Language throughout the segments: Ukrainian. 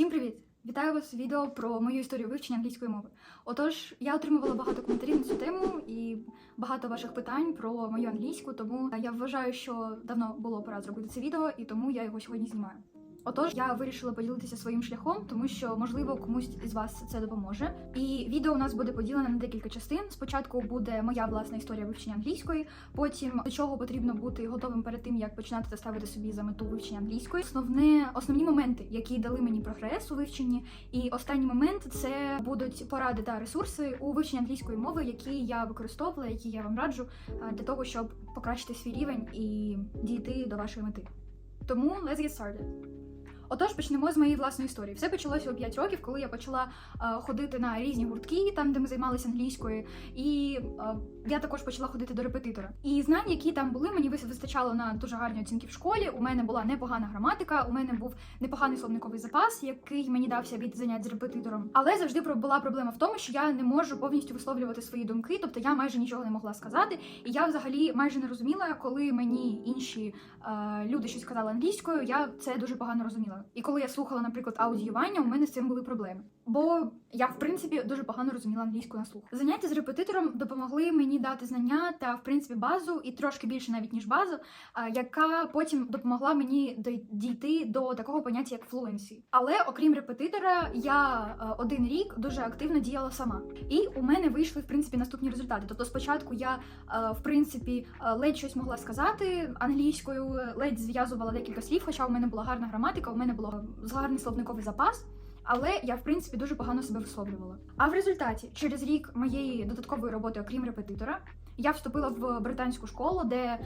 Всім привіт! Вітаю вас у відео про мою історію вивчення англійської мови. Отож, я отримувала багато коментарів на цю тему і багато ваших питань про мою англійську, тому я вважаю, що давно було пора зробити це відео, і тому я його сьогодні знімаю. Отож, я вирішила поділитися своїм шляхом, тому що можливо комусь із вас це допоможе. І відео у нас буде поділене на декілька частин. Спочатку буде моя власна історія вивчення англійської, потім до чого потрібно бути готовим перед тим, як починати та ставити собі за мету вивчення англійської. Основне основні моменти, які дали мені прогрес у вивченні. І останній момент це будуть поради та ресурси у вивченні англійської мови, які я використовувала, які я вам раджу е, для того, щоб покращити свій рівень і дійти до вашої мети. Тому let's get started. Отож, почнемо з моєї власної історії. Все почалося у 5 років, коли я почала е, ходити на різні гуртки, там де ми займалися англійською, і е, я також почала ходити до репетитора. І знань, які там були, мені вис- вистачало на дуже гарні оцінки в школі. У мене була непогана граматика, у мене був непоганий словниковий запас, який мені дався від занять з репетитором. Але завжди була проблема в тому, що я не можу повністю висловлювати свої думки, тобто я майже нічого не могла сказати. І я взагалі майже не розуміла, коли мені інші е, люди щось казали англійською, я це дуже погано розуміла. І коли я слухала, наприклад, аудіювання, у мене з цим були проблеми. Бо я, в принципі, дуже погано розуміла англійську на слух. Заняття з репетитором допомогли мені дати знання та, в принципі, базу, і трошки більше навіть ніж базу, яка потім допомогла мені дійти до такого поняття як флуенсі. Але окрім репетитора, я е, один рік дуже активно діяла сама. І у мене вийшли в принципі наступні результати. Тобто, спочатку я е, в принципі е, ледь щось могла сказати англійською, ледь зв'язувала декілька слів, хоча у мене була гарна граматика, у мене було гарний словниковий запас. Але я в принципі дуже погано себе висловлювала. А в результаті, через рік моєї додаткової роботи, окрім репетитора, я вступила в британську школу, де е,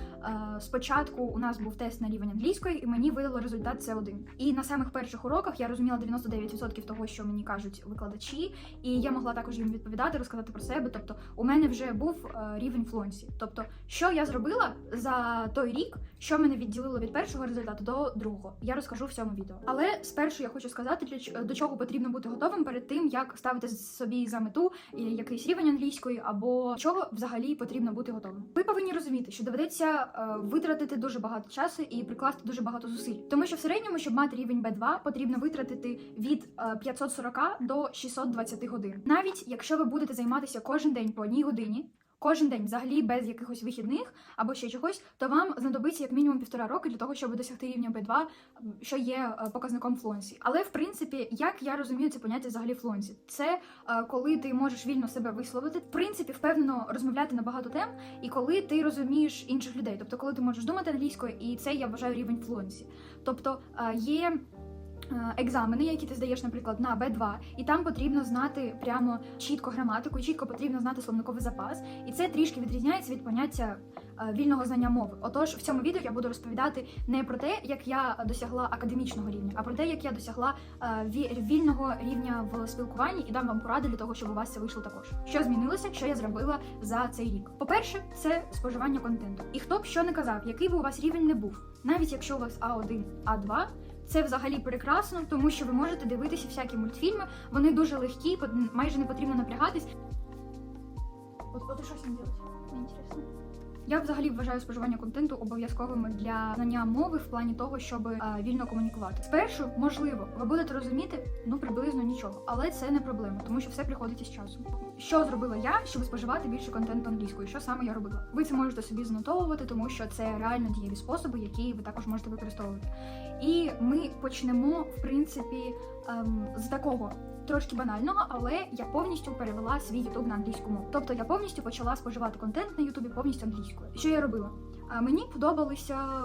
спочатку у нас був тест на рівень англійської, і мені видало результат С1. І на самих перших уроках я розуміла 99% того, що мені кажуть викладачі, і я могла також їм відповідати, розказати про себе. Тобто, у мене вже був е, рівень флуенсі. Тобто, що я зробила за той рік, що мене відділило від першого результату до другого, я розкажу в цьому відео. Але спершу я хочу сказати, до чого потрібно бути готовим перед тим, як ставити собі за мету е, якийсь рівень англійської, або чого взагалі потрібно бути готовим. Ви повинні розуміти, що доведеться е, витратити дуже багато часу і прикласти дуже багато зусиль, тому що в середньому, щоб мати рівень B2, потрібно витратити від е, 540 до 620 годин. Навіть якщо ви будете займатися кожен день по одній годині. Кожен день, взагалі, без якихось вихідних або ще чогось, то вам знадобиться як мінімум півтора роки для того, щоб досягти рівня B2, що є е, показником флуенсі. Але в принципі, як я розумію це поняття взагалі флуенсі, це е, коли ти можеш вільно себе висловити, в принципі, впевнено розмовляти на багато тем, і коли ти розумієш інших людей, тобто коли ти можеш думати англійською, і це я вважаю рівень флуенсі. Тобто е, є. Е, Екзамени, які ти здаєш, наприклад, на B2, і там потрібно знати прямо чітко граматику, чітко потрібно знати словниковий запас, і це трішки відрізняється від поняття е, вільного знання мови. Отож, в цьому відео я буду розповідати не про те, як я досягла академічного рівня, а про те, як я досягла е, вільного рівня в спілкуванні і дам вам поради для того, щоб у вас це вийшло також. Що змінилося, що я зробила за цей рік? По-перше, це споживання контенту. І хто б що не казав, який би у вас рівень не був, навіть якщо у вас А1, А2, це взагалі прекрасно, тому що ви можете дивитися всякі мультфільми. Вони дуже легкі, майже не потрібно напрягатись. От, от і що з ним робити? Мені інтересно. Я взагалі вважаю споживання контенту обов'язковим для знання мови в плані того, щоб е, вільно комунікувати. Спершу, можливо, ви будете розуміти ну приблизно нічого, але це не проблема, тому що все приходить із часом. Що зробила я, щоб споживати більше контенту англійською? Що саме я робила? Ви це можете собі занотовувати, тому що це реально дієві способи, які ви також можете використовувати. І ми почнемо, в принципі, ем, з такого трошки банального, але я повністю перевела свій Ютуб на англійську мову. Тобто я повністю почала споживати контент на Ютубі повністю англійською. Що я робила? А, Мені подобалися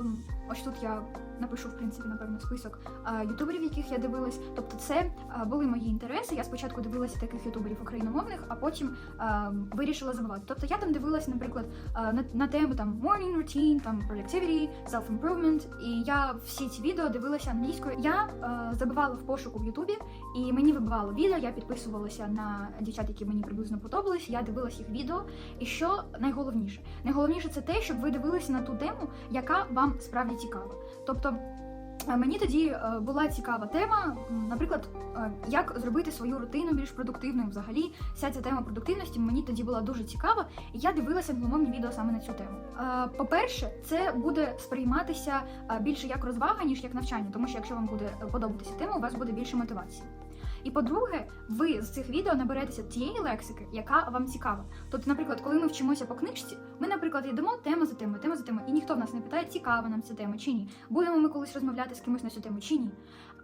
ось тут я напишу в принципі напевно список ютуберів, яких я дивилась. Тобто, це були мої інтереси. Я спочатку дивилася таких ютуберів україномовних, а потім вирішила забувати. Тобто я там дивилася, наприклад, на, на тему там morning routine, там productivity, self-improvement, І я всі ці відео дивилася англійською. Я забивала в пошуку в Ютубі, і мені вибивало відео. Я підписувалася на дівчат, які мені приблизно подобались. Я дивилася їх відео. І що найголовніше? Найголовніше це те, щоб ви дивилися на ту тему, яка вам справді цікава. Тобто. Е, Мені тоді е, була цікава тема, наприклад, е, як зробити свою рутину більш продуктивною. Взагалі, вся ця тема продуктивності мені тоді була дуже цікава, і я дивилася глумовні відео саме на цю тему. По-перше, це буде сприйматися більше як розвага, ніж як навчання, тому що якщо вам буде подобатися тема, у вас буде більше мотивації. І по-друге, ви з цих відео наберетеся тієї лексики, яка вам цікава. Тобто, наприклад, коли ми вчимося по книжці, ми, наприклад, йдемо тема за темою, тема за темою, і ніхто в нас не питає, цікава нам ця тема чи ні. Будемо ми колись розмовляти з кимось на цю тему чи ні.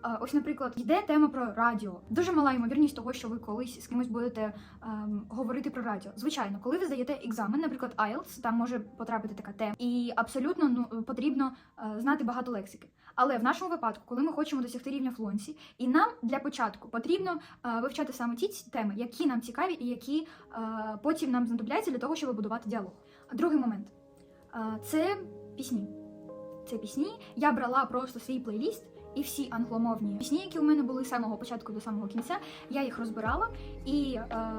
А, Ось, наприклад, йде тема про радіо. Дуже мала ймовірність того, що ви колись з кимось будете ем, говорити про радіо. Звичайно, коли ви здаєте екзамен, наприклад, IELTS, там може потрапити така тема, і абсолютно ну потрібно е, знати багато лексики. Але в нашому випадку, коли ми хочемо досягти рівня флуенсі, і нам для початку потрібно е, вивчати саме ті теми, які нам цікаві і які е, потім нам знадобляться для того, щоб будувати діалог. Другий момент е, це пісні. Це пісні. Я брала просто свій плейліст. І всі англомовні пісні, які у мене були з самого початку до самого кінця, я їх розбирала, і е,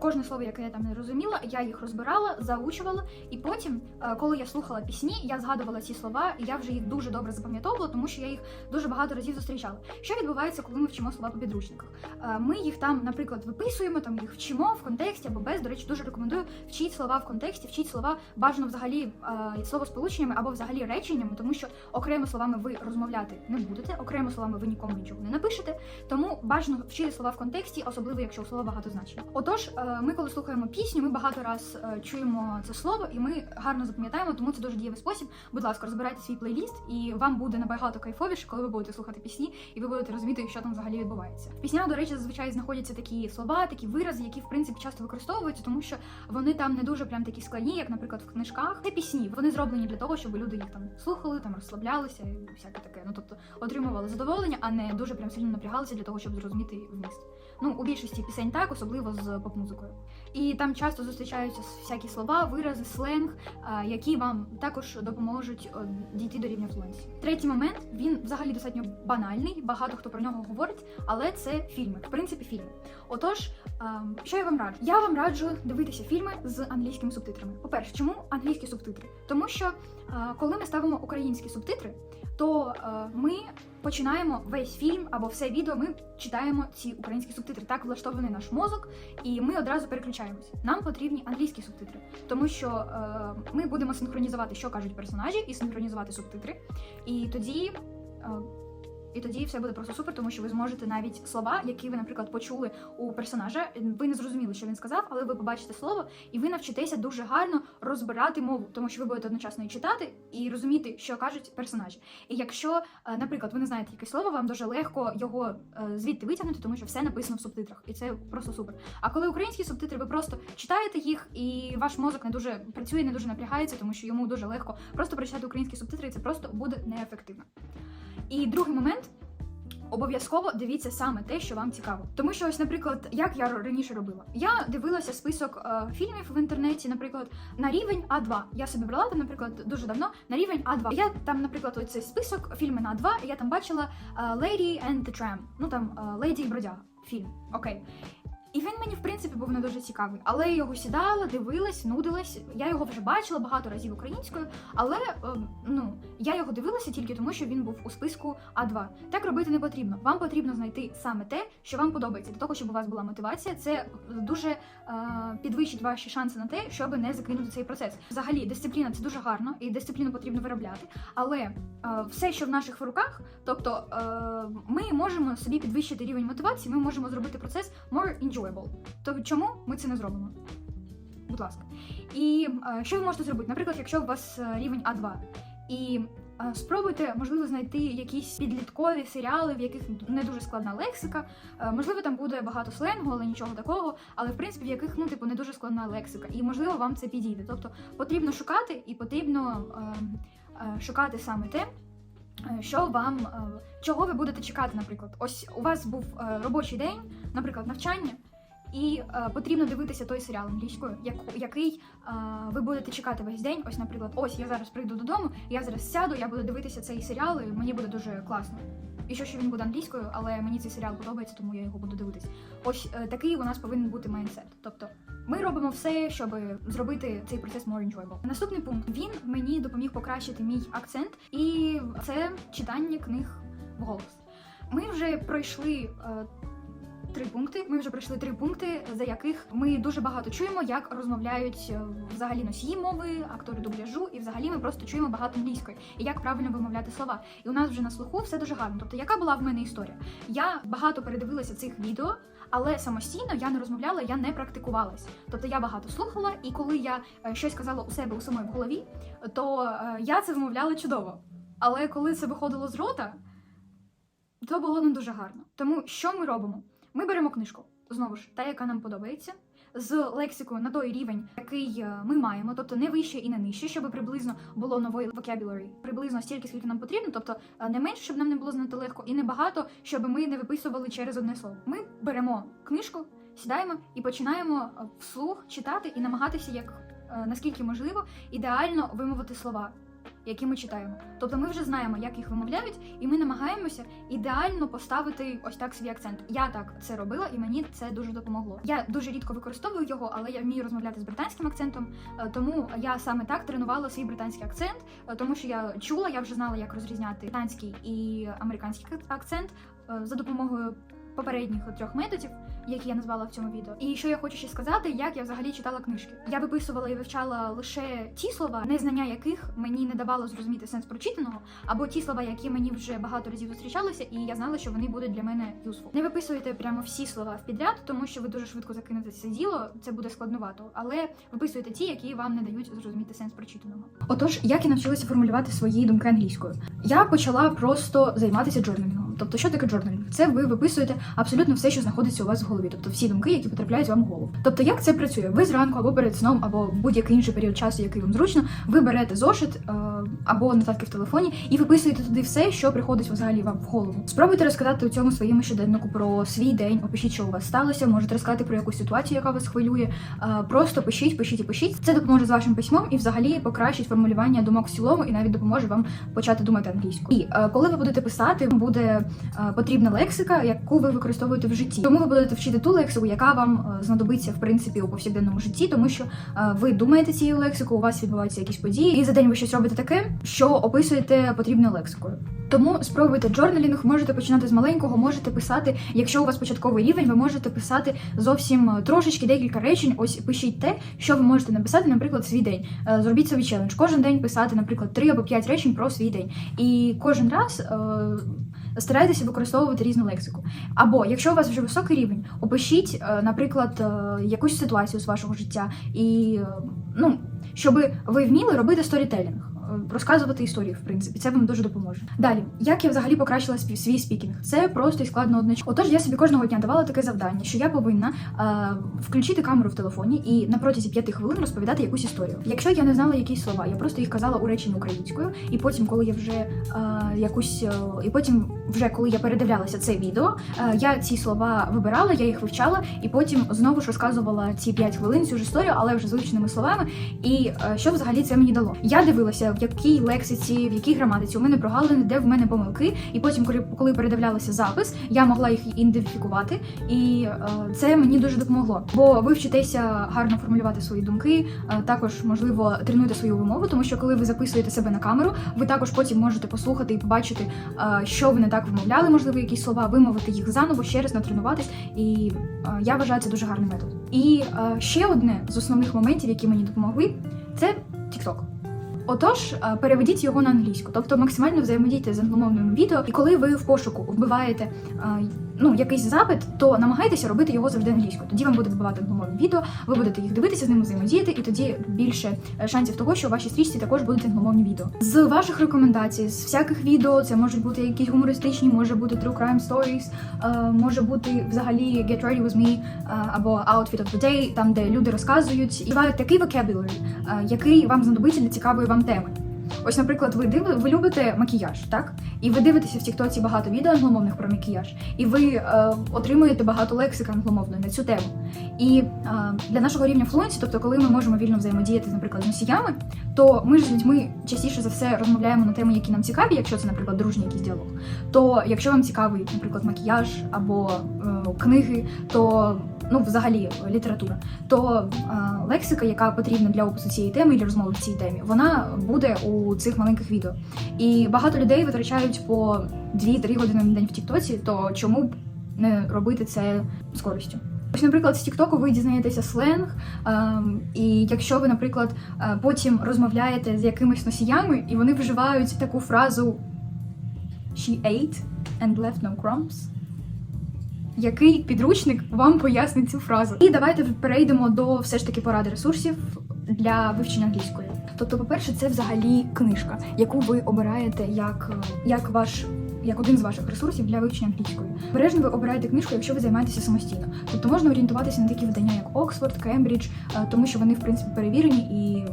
кожне слово, яке я там не розуміла, я їх розбирала, заучувала. І потім, е, коли я слухала пісні, я згадувала ці слова, і я вже їх дуже добре запам'ятовувала, тому що я їх дуже багато разів зустрічала. Що відбувається, коли ми вчимо слова по підручниках? Е, Ми їх там, наприклад, виписуємо, там їх вчимо в контексті або без. До речі, дуже рекомендую вчіть слова в контексті, вчіть слова бажано взагалі е, словосполученнями або взагалі реченнями, тому що окремо словами ви розмовляти не будете, окремо словами ви нікому нічого не напишете. Тому бажано вчити слова в контексті, особливо якщо у слова багато значень. Отож, е, ми коли слухаємо пісню, ми багато раз е, чуємо це слово, і ми гарно запам'ятаємо, тому це дуже дієвий спосіб. Будь ласка, розбирайте свій плейліст, і вам буде набагато кайфовіше, коли ви будете слухати пісні, і ви будете розуміти, що там взагалі відбувається. В піснях, до речі, зазвичай знаходяться такі слова, такі вирази, які в принципі часто використовуються, тому що вони там не дуже прям такі складні, як, наприклад, в книжках. Це пісні. Вони зроблені для того, щоб люди їх там слухали, там розслаблялися і всяке таке. Ну тобто отримували задоволення, а не дуже прям сильно напрягалися для того, щоб зрозуміти вміст. Ну, у більшості пісень так, особливо з поп-музикою. І там часто зустрічаються всякі слова, вирази, сленг, які вам також допоможуть е, дійти до рівня флуенсі. Третій момент він взагалі достатньо банальний, багато хто про нього говорить, але це фільми. В принципі, фільми. Отож, ем, що я вам раджу? Я вам раджу дивитися фільми з англійськими субтитрами. По-перше, чому англійські субтитри? Тому що е, коли ми ставимо українські субтитри, то е, ми починаємо весь фільм або все відео. Ми читаємо ці українські субтитри. Так влаштований наш мозок, і ми одразу переключаємося. Нам потрібні англійські субтитри, тому що е, ми будемо синхронізувати, що кажуть персонажі, і синхронізувати субтитри. І тоді. І тоді все буде просто супер, тому що ви зможете навіть слова, які ви, наприклад, почули у персонажа. Ви не зрозуміли, що він сказав, але ви побачите слово, і ви навчитеся дуже гарно розбирати мову, тому що ви будете одночасно і читати і розуміти, що кажуть персонажі. І якщо, е, наприклад, ви не знаєте яке слово, вам дуже легко його е, звідти витягнути, тому що все написано в субтитрах, і це просто супер. А коли українські субтитри, ви просто читаєте їх, і ваш мозок не дуже працює, не дуже напрягається, тому що йому дуже легко просто прочитати українські субтитри, і це просто буде неефективно. І другий момент. Обов'язково дивіться саме те, що вам цікаво. Тому що, ось, наприклад, як я раніше робила, я дивилася список е, фільмів в інтернеті, наприклад, на рівень А2. Я собі брала там, наприклад, дуже давно на рівень А2. Я там, наприклад, оцей список фільми на А2, і я там бачила е, Lady and the Tram, ну там е, Леді і бродяга. Фільм, окей. І він мені, в принципі, був не дуже цікавий. Але я його сідала, дивилась, нудилась. Я його вже бачила багато разів українською, але ем, ну я його дивилася тільки тому, що він був у списку А2. Так робити не потрібно. Вам потрібно знайти саме те, що вам подобається, для того, щоб у вас була мотивація. Це дуже е, підвищить ваші шанси на те, щоб не закинути цей процес. Взагалі, дисципліна це дуже гарно, і дисципліну потрібно виробляти. Але е, все, що в наших руках, тобто е, ми можемо собі підвищити рівень мотивації, ми можемо зробити процес more enjoyable. То чому ми це не зробимо? Будь ласка. І е, що ви можете зробити? Наприклад, якщо у вас е, рівень А2, і е, спробуйте, можливо, знайти якісь підліткові серіали, в яких не дуже складна лексика. Е, можливо, там буде багато сленгу, але нічого такого. Але в принципі, в яких ну типу не дуже складна лексика. І можливо вам це підійде. Тобто потрібно шукати і потрібно е, е, шукати саме те. е, Що вам е, чого ви будете чекати, наприклад, ось у вас був робочий день, наприклад, навчання, і е, потрібно дивитися той серіал англійською, як, який е, ви будете чекати весь день. Ось, наприклад, ось я зараз прийду додому, я зараз сяду, я буду дивитися цей серіал, і мені буде дуже класно. І що, що він буде англійською, але мені цей серіал подобається, тому я його буду дивитись. Ось е, такий у нас повинен бути майндсет. Тобто ми робимо все, щоб зробити цей процес more enjoyable. Наступний пункт він мені допоміг покращити мій акцент, і це читання книг вголос. Ми вже пройшли. е, Три пункти. Ми вже пройшли три пункти, за яких ми дуже багато чуємо, як розмовляють е, взагалі носії мови, актори дубляжу, і взагалі ми просто чуємо багато англійської і як правильно вимовляти слова. І у нас вже на слуху все дуже гарно. Тобто, яка була в мене історія? Я багато передивилася цих відео, але самостійно я не розмовляла, я не практикувалась. Тобто я багато слухала, і коли я е, щось казала у себе у самої в голові, то е, я це вимовляла чудово. Але коли це виходило з рота, то було не дуже гарно. Тому що ми робимо? Ми беремо книжку, знову ж, та, яка нам подобається, з лексикою на той рівень, який е, ми маємо, тобто не вище і не нижче, щоб приблизно було нової vocabulary, приблизно стільки, скільки нам потрібно, тобто е, не менше, щоб нам не було знати легко, і не багато, щоб ми не виписували через одне слово. Ми беремо книжку, сідаємо і починаємо е, вслух читати і намагатися, як наскільки можливо, ідеально вимовити слова. Які ми читаємо, тобто ми вже знаємо, як їх вимовляють, і ми намагаємося ідеально поставити ось так свій акцент. Я так це робила, і мені це дуже допомогло. Я дуже рідко використовую його, але я вмію розмовляти з британським акцентом. е, Тому я саме так тренувала свій британський акцент, е, тому що я чула, я вже знала, як розрізняти британський і американський акцент е, за допомогою попередніх трьох методів, які я назвала в цьому відео. І що я хочу ще сказати, як я взагалі читала книжки. Я виписувала і вивчала лише ті слова, незнання яких мені не давало зрозуміти сенс прочитаного, або ті слова, які мені вже багато разів зустрічалися, і я знала, що вони будуть для мене useful. Не виписуйте прямо всі слова в підряд, тому що ви дуже швидко закинете це діло. Це буде складновато, але виписуйте ті, які вам не дають зрозуміти сенс прочитаного. Отож, як я навчилася формулювати свої думки англійською? Я почала просто займатися джорналінгом. Тобто, що таке джорналінг? Це ви виписуєте абсолютно все, що знаходиться у вас в голові, тобто всі думки, які потрапляють вам в голову. Тобто, як це працює? Ви зранку або перед сном, або будь-який інший період часу, який вам зручно, ви берете зошит е, або нотатки в телефоні і виписуєте туди все, що приходить взагалі вам в голову. Спробуйте розказати у цьому своєму щоденнику про свій день. Опишіть, що у вас сталося. Можете розказати про якусь ситуацію, яка вас хвилює. Е, просто пишіть, пишіть і пишіть. Це допоможе з вашим письмом і взагалі покращить формулювання думок в цілому, і навіть допоможе вам почати думати англійською. І е, коли ви будете писати, буде потрібна лексика, яку ви використовуєте в житті. Тому ви будете вчити ту лексику, яка вам е, знадобиться в принципі у повсякденному житті, тому що е, ви думаєте цією лексикою, у вас відбуваються якісь події, і за день ви щось робите таке, що описуєте потрібною лексикою. Тому спробуйте джорналінг, можете починати з маленького, можете писати. Якщо у вас початковий рівень, ви можете писати зовсім е, трошечки декілька речень. Ось пишіть те, що ви можете написати, наприклад, свій день. Зробіть собі челендж. Кожен день писати, наприклад, три або п'ять речень про свій день. І кожен раз. Старайтеся використовувати різну лексику. Або якщо у вас вже високий рівень, опишіть, е, наприклад, е, якусь ситуацію з вашого життя, і е, ну, щоб ви вміли робити сторітелінг, розказувати історії, в принципі, це вам дуже допоможе. Далі, як я взагалі покращила свій спікінг? Це просто і складно одночасно. Отож, я собі кожного дня давала таке завдання, що я повинна е, включити камеру в телефоні і на протязі п'яти хвилин розповідати якусь історію. Якщо я не знала якісь слова, я просто їх казала у реченні українською, і потім, коли я вже е, якусь, е, і потім, вже коли я передивлялася це відео, е, я ці слова вибирала, я їх вивчала, і потім знову ж розказувала ці 5 хвилин цю ж історію, але вже звичними словами. І е, що взагалі це мені дало? Я дивилася, в якій лексиці, в якій граматиці у мене прогалини, де в мене помилки. І потім, коли, передивлялася запис, я могла їх ідентифікувати, і е, це мені дуже допомогло. Бо ви вчитеся гарно формулювати свої думки, також можливо тренуєте свою вимову, тому що коли ви записуєте себе на камеру, ви також потім можете послухати і побачити, що ви не так вимовляли, можливо, якісь слова, вимовити їх заново, ще раз натренуватись. І е, я вважаю це дуже гарний метод. І е, ще одне з основних моментів, які мені допомогли, це TikTok. Отож, е, переведіть його на англійську, тобто максимально взаємодійте з англомовним відео, і коли ви в пошуку вбиваєте е, ну, якийсь запит, то намагайтеся робити його завжди англійською. Тоді вам буде вбивати англомовне відео, ви будете їх дивитися, з ними взаємодіяти, і тоді більше е, шансів того, що у вашій стрічці також будуть англомовні відео. З ваших рекомендацій, з всяких відео, це можуть бути якісь гумористичні, може бути true crime stories, е, може бути взагалі Get Ready With Me е, або Outfit of the Day, там де люди розказують і бувають такий vocabulary, який вам знадобиться для цікавої вам теми. Ось, наприклад, ви див... ви любите макіяж, так? І ви дивитеся в Тіктоці багато відео англомовних про макіяж, і ви е, отримуєте багато лексики англомовної на цю тему. І е, для нашого рівня флуенсі, тобто, коли ми можемо вільно взаємодіяти, наприклад, з носіями, то ми ж з людьми частіше за все розмовляємо на теми, які нам цікаві, якщо це, наприклад, дружній якийсь діалог. То якщо вам цікавий, наприклад, макіяж або е, книги, то ну взагалі література, то е, лексика, яка потрібна для опису цієї теми і для розмови в цій темі, вона буде у цих маленьких відео. І багато людей витрачають по 2-3 години на день в Тіктоці, то чому б не робити це з користю? Ось, наприклад, з Тіктоку ви дізнаєтеся сленг, ем, і якщо ви, наприклад, е, потім розмовляєте з якимись носіями, і вони вживають таку фразу She ate and left no crumbs. Який підручник вам пояснить цю фразу? І давайте перейдемо до все ж таки поради ресурсів для вивчення англійської. Тобто, по-перше, це взагалі книжка, яку ви обираєте як, е, як ваш. Як один з ваших ресурсів для вивчення англійської. Бережно ви обираєте книжку, якщо ви займаєтеся самостійно. Тобто можна орієнтуватися на такі видання, як Оксфорд, Кембридж, е, тому що вони в принципі перевірені і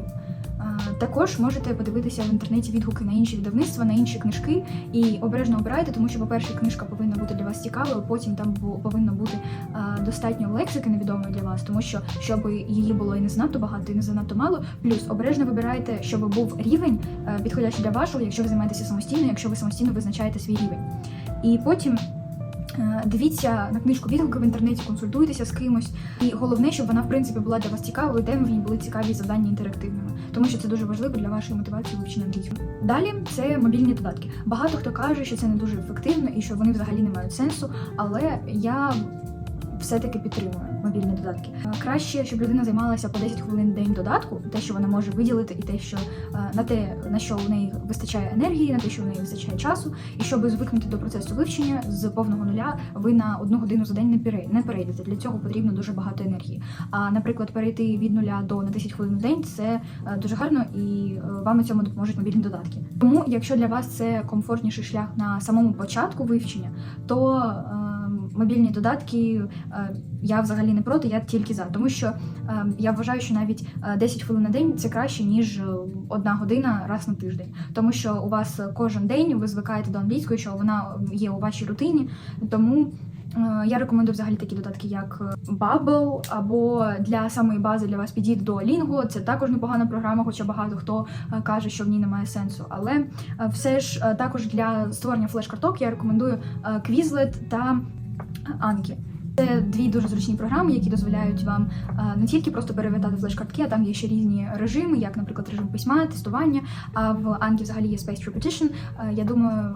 також можете подивитися в інтернеті відгуки на інші видавництва, на інші книжки і обережно обирайте, тому що, по-перше, книжка повинна бути для вас цікавою, потім там повинно бути е, достатньо лексики невідомої для вас, тому що щоб її було і не занадто багато, і не занадто мало. Плюс обережно вибирайте, щоб був рівень е, підходящий для вашого, якщо ви займаєтеся самостійно, якщо ви самостійно визначаєте свій рівень. І потім. Е, Дивіться на книжку відгуки в інтернеті, консультуйтеся з кимось. І головне, щоб вона в принципі була для вас цікавою, де в ній були цікаві завдання інтерактивними, тому що це дуже важливо для вашої мотивації вивчення англійської. Далі це мобільні додатки. Багато хто каже, що це не дуже ефективно і що вони взагалі не мають сенсу, але я все-таки підтримую мобільні додатки. Е, Краще, щоб людина займалася по 10 хвилин день додатку, те, що вона може виділити, і те, що е, на те, на що у неї вистачає енергії, на те, що у неї вистачає часу, і щоб звикнути до процесу вивчення з повного нуля, ви на одну годину за день не пере- не перейдете. Для цього потрібно дуже багато енергії. А наприклад, перейти від нуля до на 10 хвилин в день це е, дуже гарно, і вам у цьому допоможуть мобільні додатки. Тому, якщо для вас це комфортніший шлях на самому початку вивчення, то мобільні додатки е, я взагалі не проти, я тільки за, тому що е, я вважаю, що навіть е, 10 хвилин на день це краще ніж е, одна година раз на тиждень, тому що у вас кожен день ви звикаєте до англійської, що вона є у вашій рутині, тому. е, Я рекомендую взагалі такі додатки, як е, Bubble, або для самої бази для вас підійде Duolingo. Це також непогана програма, хоча багато хто е, каже, що в ній немає сенсу. Але е, все ж е, також для створення флеш-карток я рекомендую е, Quizlet та Anki. Це дві дуже зручні програми, які дозволяють вам е, не тільки просто перевертати флеш-картки, а там є ще різні режими, як, наприклад, режим письма, тестування. А в Anki взагалі є Spaced Repetition. Е, Я думаю,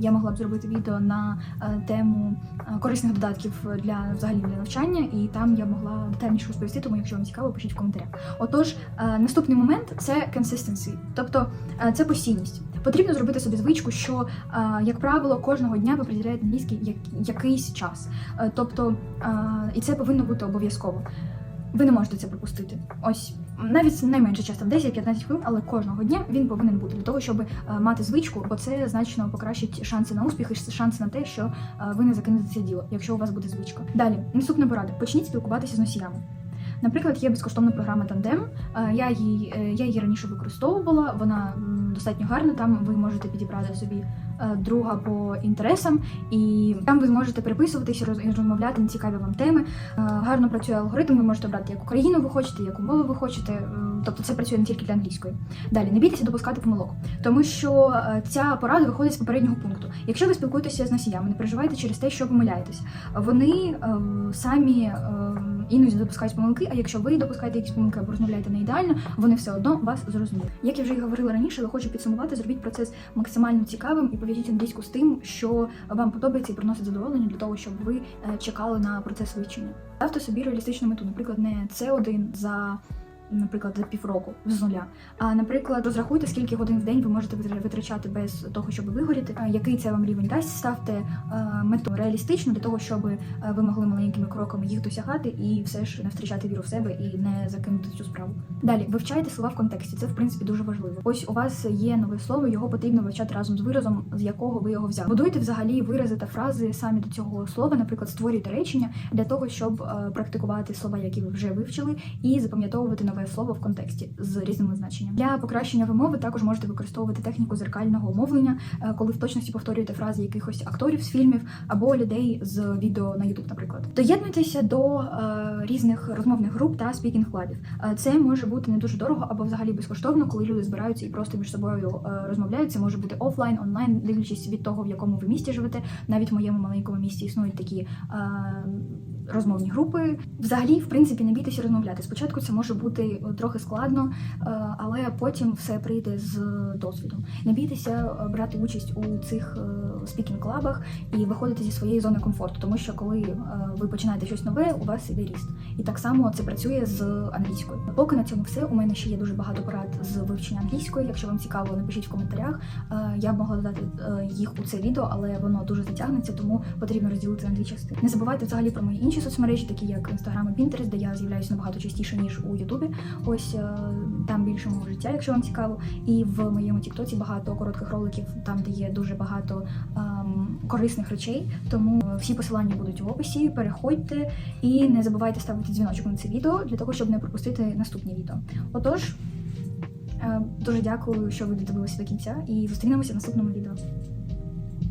я могла б зробити відео на е, тему корисних додатків для взагалі для навчання, і там я могла детальніше розповісти, тому якщо вам цікаво, пишіть в коментарях. Отож, наступний момент це consistency, тобто це постійність. Потрібно зробити собі звичку, що, е, як правило, кожного дня ви приділяєте англійський якийсь час. Е, Тобто, е, і це повинно бути обов'язково. Ви не можете це пропустити. Ось навіть найменше часто, 10-15 хвилин, але кожного дня він повинен бути для того, щоб мати звичку, бо це значно покращить шанси на успіх і шанси на те, що ви не закинете це діло, якщо у вас буде звичка. Далі, наступна порада: почніть спілкуватися з носіями. Наприклад, є безкоштовна програма Тандем. Е, Я її, е, я її раніше використовувала. Вона достатньо гарна. Там ви можете підібрати собі е, друга по інтересам, і там ви зможете переписуватися розмовляти на цікаві вам теми. Гарно працює алгоритм. Ви можете обрати яку країну ви хочете, яку мову ви хочете. Тобто це працює не тільки для англійської. Далі не бійтеся допускати помилок, тому що ця порада виходить з попереднього пункту. Якщо ви спілкуєтеся з носіями, не переживайте через те, що помиляєтесь. Вони е, самі е, іноді допускають помилки. А якщо ви допускаєте якісь помилки або розмовляєте не ідеально, вони все одно вас зрозуміють. Як я вже й говорила раніше, але хочу підсумувати, зробіть процес максимально цікавим і пов'яжіть англійську з тим, що вам подобається і приносить задоволення для того, щоб ви е, чекали на процес вивчення. Ставте собі реалістичну мету, наприклад, не С1 за. Наприклад, за півроку з нуля. А наприклад, розрахуйте, скільки годин в день ви можете витр- витрачати без того, щоб вигоріти. Який це вам рівень дасть? Ставте мету реалістичну для того, щоб е, ви могли маленькими кроками їх досягати і все ж не втрачати віру в себе і не закинути цю справу. Далі вивчайте слова в контексті. Це в принципі дуже важливо. Ось у вас є нове слово, його потрібно вивчати разом з виразом, з якого ви його взяли. Будуйте взагалі вирази та фрази самі до цього слова. Наприклад, створюйте речення для того, щоб е, практикувати слова, які ви вже вивчили, і запам'ятовувати нове слово в контексті з різними значеннями. Для покращення вимови також можете використовувати техніку зеркального мовлення, е, коли в точності повторюєте фрази якихось акторів з фільмів або людей з відео на YouTube, наприклад. Доєднуйтеся до е, різних розмовних груп та спікінг клабів. Е, Це може бути не дуже дорого або взагалі безкоштовно, коли люди збираються і просто між собою е, розмовляють. Це може бути офлайн, онлайн, дивлячись від того, в якому ви місті живете. Навіть в моєму маленькому місті існують такі. е, розмовні групи. Взагалі, в принципі, не бійтеся розмовляти. Спочатку це може бути е, трохи складно, е, але потім все прийде з досвідом. Не бійтеся е, брати участь у цих спікінг-клабах і виходити зі своєї зони комфорту, тому що коли е, ви починаєте щось нове, у вас іде ріст. І так само це працює з англійською. Поки на цьому все. У мене ще є дуже багато порад з вивчення англійської. Якщо вам цікаво, напишіть в коментарях. Е, Я б могла додати е, їх у це відео, але воно дуже затягнеться, тому потрібно розділити на дві частини. Не забувайте взагалі про мої інші соцмережі, такі як Instagram і Pinterest, де я з'являюся набагато частіше ніж у Ютубі. Ось е, там більше мого життя, якщо вам цікаво. І в моєму Тіктоці багато коротких роликів, там де є дуже багато ем, корисних речей. Тому е, всі посилання будуть в описі. Переходьте і не забувайте ставити дзвіночок на це відео для того, щоб не пропустити наступні відео. Отож, е, дуже дякую, що ви додивилися до кінця, і зустрінемося в наступному відео.